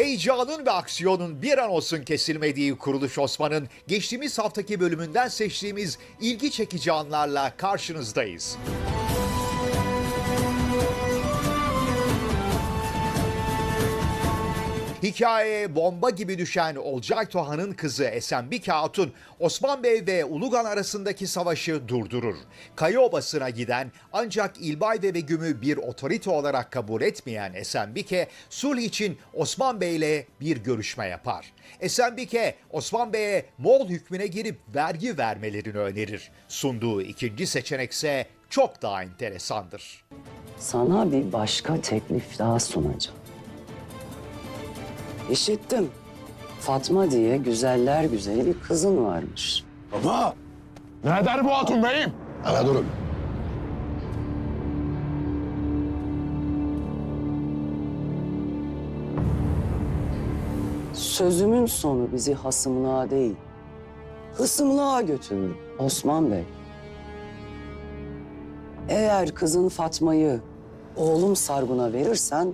Heyecanın ve aksiyonun bir an olsun kesilmediği Kuruluş Osman'ın geçtiğimiz haftaki bölümünden seçtiğimiz ilgi çekici anlarla karşınızdayız. Hikayeye bomba gibi düşen Olcay Tohan'ın kızı Esenbike Hatun, Osman Bey ve Ulugan arasındaki savaşı durdurur. Kaya Obası'na giden ancak İlbay ve Begüm'ü bir otorite olarak kabul etmeyen Esenbike, sulh için Osman Bey ile bir görüşme yapar. Esenbike, Osman Bey'e Moğol hükmüne girip vergi vermelerini önerir. Sunduğu ikinci seçenekse çok daha enteresandır. Sana bir başka teklif daha sunacağım. İşittim. Fatma diye güzeller güzeli bir kızın varmış. Baba! Ne der bu hatun beyim? Hele durun. Sözümün sonu bizi hasımlığa değil, hısımlığa götürür Osman Bey. Eğer kızın Fatma'yı oğlum Sargun'a verirsen...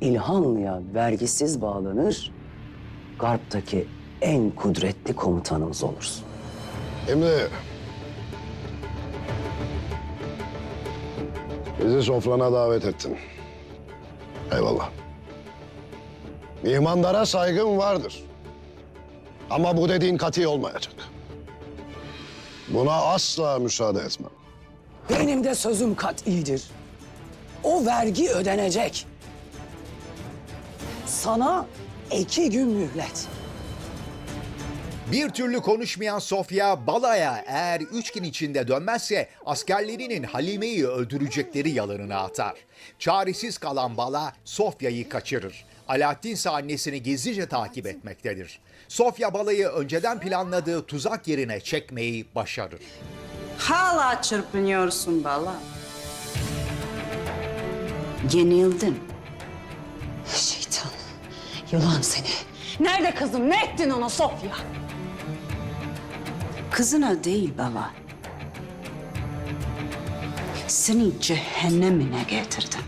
İlhanlı'ya vergisiz bağlanır, Garp'taki en kudretli komutanımız olursun. Şimdi... Bizi sofrana davet ettin. Eyvallah. Mihmandara saygım vardır. Ama bu dediğin kati olmayacak. Buna asla müsaade etmem. Benim de sözüm kat'idir. O vergi ödenecek. Sana iki gün mühlet. Bir türlü konuşmayan Sofya Bala'ya eğer üç gün içinde dönmezse askerlerinin Halime'yi öldürecekleri yalanını atar. Çaresiz kalan Bala Sofya'yı kaçırır. Alaaddin ise annesini gizlice takip etmektedir. Sofya Bala'yı önceden planladığı tuzak yerine çekmeyi başarır. Hala çırpınıyorsun Bala. Yenildin. Şeytan, yılan seni. Nerede kızım? Ne ettin ona Sofya? Kızına değil Bala. Seni cehennemine getirdim.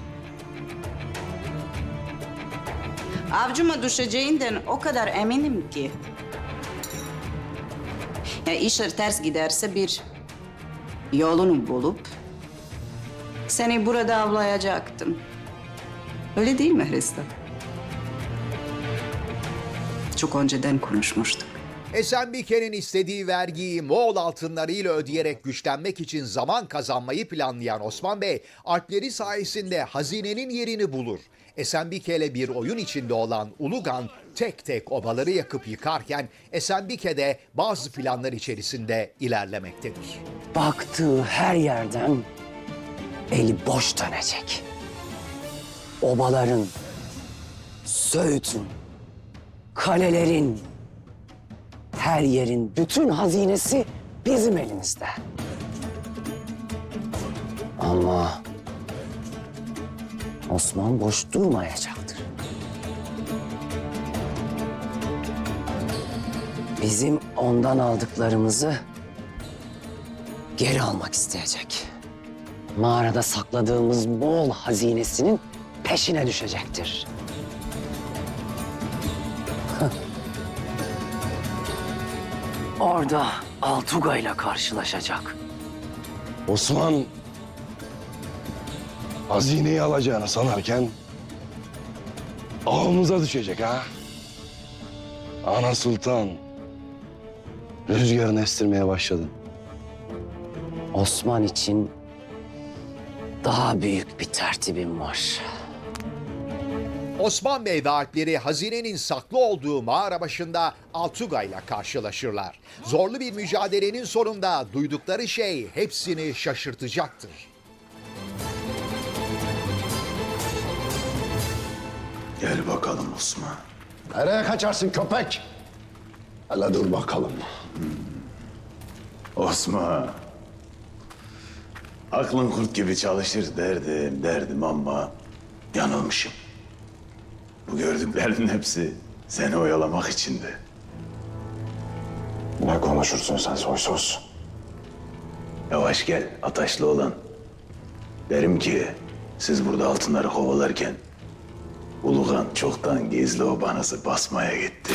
Avcuma düşeceğinden o kadar eminim ki. Ya işler ters giderse bir yolunu bulup seni burada avlayacaktım. Öyle değil mi Hristo? Çok önceden konuşmuştuk. Esenbike'nin istediği vergiyi Moğol altınlarıyla ödeyerek güçlenmek için zaman kazanmayı planlayan Osman Bey, Alpleri sayesinde hazinenin yerini bulur. Esenbike ile bir oyun içinde olan Ulugan tek tek obaları yakıp yıkarken Esenbike de bazı planlar içerisinde ilerlemektedir. Baktığı her yerden eli boş dönecek. Obaların, Söğüt'ün, kalelerin, her yerin bütün hazinesi bizim elimizde. Ama Osman boş durmayacaktır. Bizim ondan aldıklarımızı geri almak isteyecek. Mağarada sakladığımız bol hazinesinin peşine düşecektir. Orada Altuga ile karşılaşacak. Osman hazineyi alacağını sanarken ağımıza düşecek ha. Ana Sultan rüzgarını estirmeye başladı. Osman için daha büyük bir tertibim var. Osman Bey ve Alpleri hazinenin saklı olduğu mağara başında Altuga ile karşılaşırlar. Zorlu bir mücadelenin sonunda duydukları şey hepsini şaşırtacaktır. Gel bakalım Osman. Nereye kaçarsın köpek? Hele dur bakalım. Osman. Aklın kurt gibi çalışır derdim, derdim ama yanılmışım. Bu gördüklerinin hepsi seni oyalamak içindi. Ne konuşursun sen soysuz? Yavaş gel, ataşlı olan. Derim ki siz burada altınları kovalarken Ulugan çoktan gizli obanızı basmaya gitti.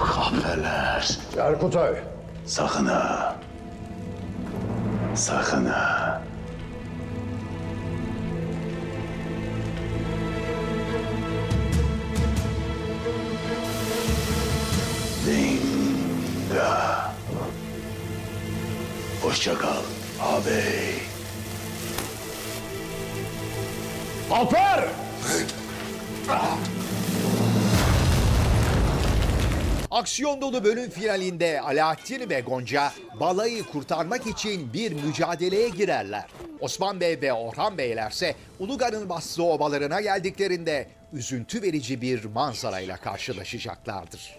Kahveler. Erkutay. Sakın ha. Sakın ha. Hoşça kal ağabey. Alper! Aksiyon dolu bölüm finalinde Alaaddin ve Gonca balayı kurtarmak için bir mücadeleye girerler. Osman Bey ve Orhan Beylerse Ulugan'ın bastığı obalarına geldiklerinde üzüntü verici bir manzarayla karşılaşacaklardır.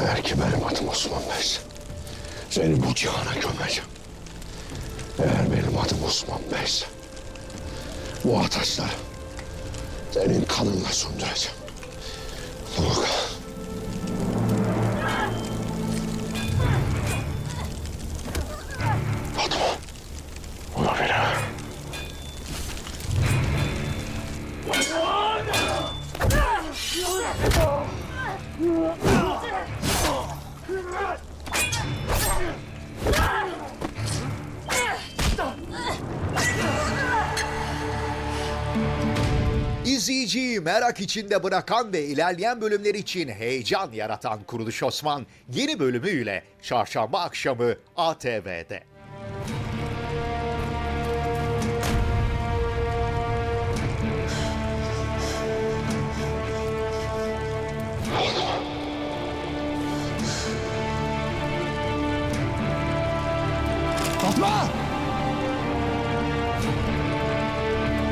Eğer ki benim adım Osman Bey'se seni bu cihana gömeceğim. Eğer benim adım Osman Bey'se bu ateşleri senin kanınla söndüreceğim. Ulugan. Fatma. Olabilir. İzleyiciyi merak içinde bırakan ve ilerleyen bölümler için heyecan yaratan Kuruluş Osman yeni bölümüyle çarşamba akşamı ATV'de. Fatma!